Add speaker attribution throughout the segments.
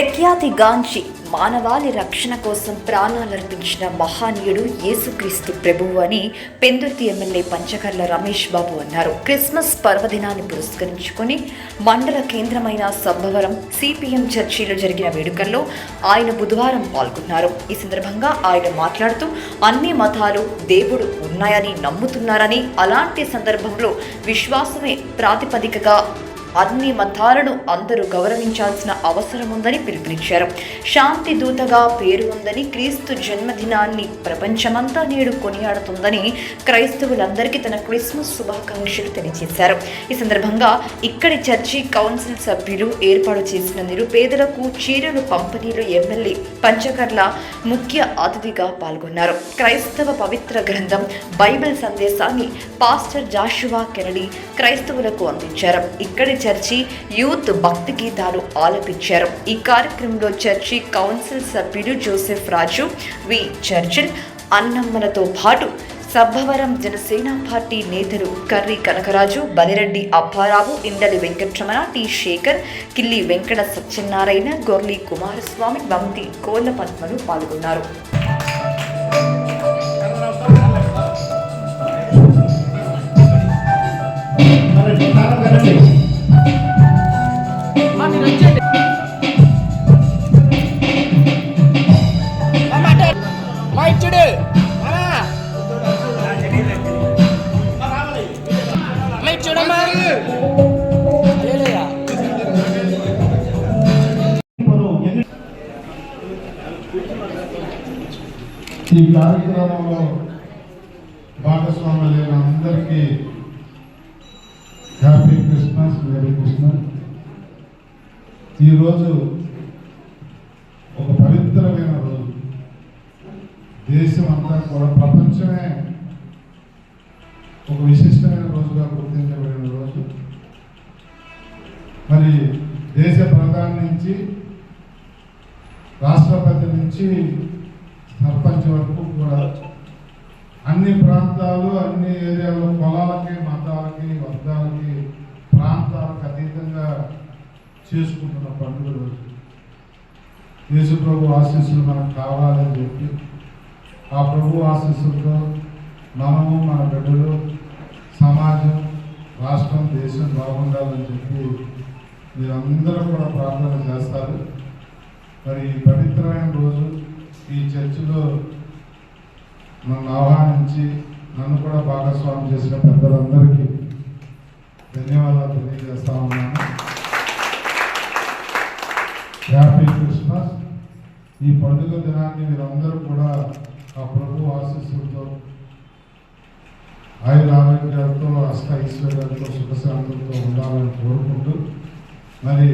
Speaker 1: ప్రఖ్యాతిగాంచి మానవాళి రక్షణ కోసం ప్రాణాలర్పించిన మహానీయుడు యేసుక్రీస్తు ప్రభువు అని పెందుర్తి ఎమ్మెల్యే పంచకర్ల రమేష్ బాబు అన్నారు. క్రిస్మస్ పర్వదినాన్ని పురస్కరించుకొని మండల కేంద్రమైన సబ్బవరం సిపిఎం చర్చిలో జరిగిన వేడుకల్లో ఆయన బుధవారం పాల్గొన్నారు. ఈ సందర్భంగా ఆయన మాట్లాడుతూ అన్ని మతాలు దేవుడు ఉన్నాయని నమ్ముతున్నారని అలాంటి సందర్భంలో విశ్వాసమే ప్రాతిపదికగా అన్ని మతాలను అందరూ గౌరవించాల్సిన అవసరం ఉందని పిలుపునిచ్చారు. శాంతి దూతగా పేరు ఉందని క్రీస్తు జన్మదినాన్ని ప్రపంచమంతా నేడు కొనియాడుతుందని క్రైస్తవులందరికీ తన క్రిస్మస్ శుభాకాంక్షలు తెలియజేశారు. ఈ సందర్భంగా ఇక్కడి చర్చి కౌన్సిల్ సభ్యులు ఏర్పాటు చేసిన నిరుపేదలకు చీరలు పంపిణీలు ఎమ్మెల్యే పంచకర్ల ముఖ్య అతిథిగా పాల్గొన్నారు. క్రైస్తవ పవిత్ర గ్రంథం బైబిల్ సందేశాన్ని పాస్టర్ జాషువా కెనడీ క్రైస్తవులకు అందించారు. ఇక్కడి చర్చి యూత్ భక్తి గీతాలు ఆలపించారు. ఈ కార్యక్రమంలో చర్చి కౌన్సిల్ సభ్యుడు జోసెఫ్ రాజు వి. చర్చిల్ అన్నమ్మలతో పాటు సబ్బవరం జనసేన పార్టీ నేతలు కర్రి కనకరాజు బలిరెడ్డి అప్పారావు ఇండలి వెంకటరమణ టి శేఖర్ కిల్లి వెంకట సత్యనారాయణ గొర్లి కుమారస్వామి వంతి కోళ్ళ పద్మలు పాల్గొన్నారు.
Speaker 2: ఈ కార్యక్రమంలో భాగస్వాములైన అందరికీ హ్యాపీ క్రిస్మస్ మేరీ క్రిస్మస్. ఈరోజు ఒక పవిత్రమైన రోజు. దేశం అంతా కూడా ప్రపంచమే ఒక విశిష్టమైన రోజుగా గుర్తించబడిన రోజు. మరి దేశ ప్రధాని నుంచి రాష్ట్రపతి నుంచి సర్పంచ్ వరకు కూడా అన్ని ప్రాంతాలు అన్ని ఏరియాలో పొలాలకి మతాలకి వర్గాలకి ప్రాంతాలకు అతీతంగా చేసుకుంటున్న పండుగ రోజు. యేసు ప్రభు ఆశీస్సులు మనకు కావాలని చెప్పి ఆ ప్రభు ఆశీస్సులతో మనము మన బిడ్డలు సమాజం రాష్ట్రం దేశం బాగుండాలని చెప్పి మీరందరూ కూడా ప్రార్థన చేస్తారు. మరి ఈ పవిత్రమైన రోజు నన్ను ఆహ్వానించి నన్ను కూడా భాగస్వామి చేసిన పెద్దలందరికీ ధన్యవాదాలు తెలియజేస్తా ఉన్నాను. Happy Christmas. ఈ పండుగ దినాన్ని మీరందరూ కూడా ఆ ప్రభు ఆశీస్సులతో ఆయుర ఆరోగ్యాలతో అష్ట ఐశ్వర్యాలతో సుఖశాంతులతో ఉండాలని కోరుకుంటూ మరి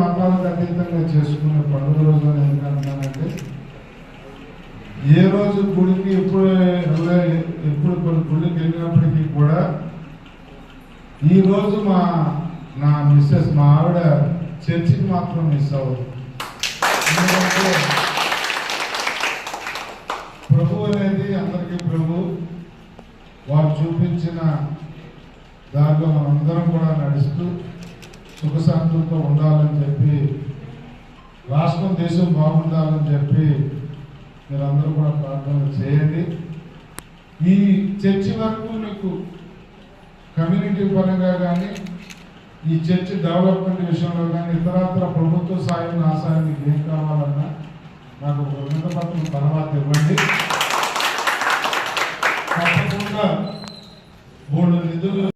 Speaker 2: మతాలకు అతీతంగా చేసుకునే పండుగ రోజు అని ఎందుకంటున్నానంటే ఏ రోజు గుడికి ఎప్పుడు ఎప్పుడు కొన్ని గుడికి వెళ్ళినప్పటికీ కూడా ఈరోజు మా నా మిస్సెస్ మా ఆవిడ చర్చికి మాత్రం మిస్ అవ్వదు. ఎందుకంటే ప్రభు అనేది అందరికీ ప్రభు వారు చూపించిన దాంట్లో మనందరం కూడా నడుస్తూ సుఖశాంతులతో ఉండాలని చెప్పి రాష్ట్రం దేశం బాగుండాలని చెప్పి మీరందరూ కూడా ప్రార్థన చేయండి. ఈ చర్చి వరకు మీకు కమ్యూనిటీ పరంగా కానీ ఈ చర్చి డెవలప్మెంట్ విషయంలో కానీ ఇతరత్ర ప్రభుత్వ సాయం నా సాయం మీకు ఏం కావాలన్నా నాకు ఒక వినత పత్రం తర్వాత ఇవ్వండి.